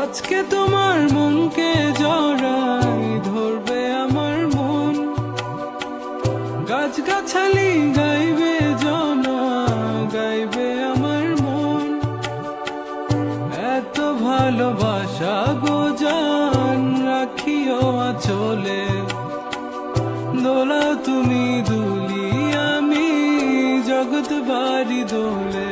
আজকে তোমার মনকে জড়াই ধরবে আমার মন। গাছ গাছালি গাইবে জনা, গাইবে আমার মন। এত ভালোবাসা গোজান রাখিও চলে দোলা তুমি দুলি আমি জগৎ বাড়ি দোলে।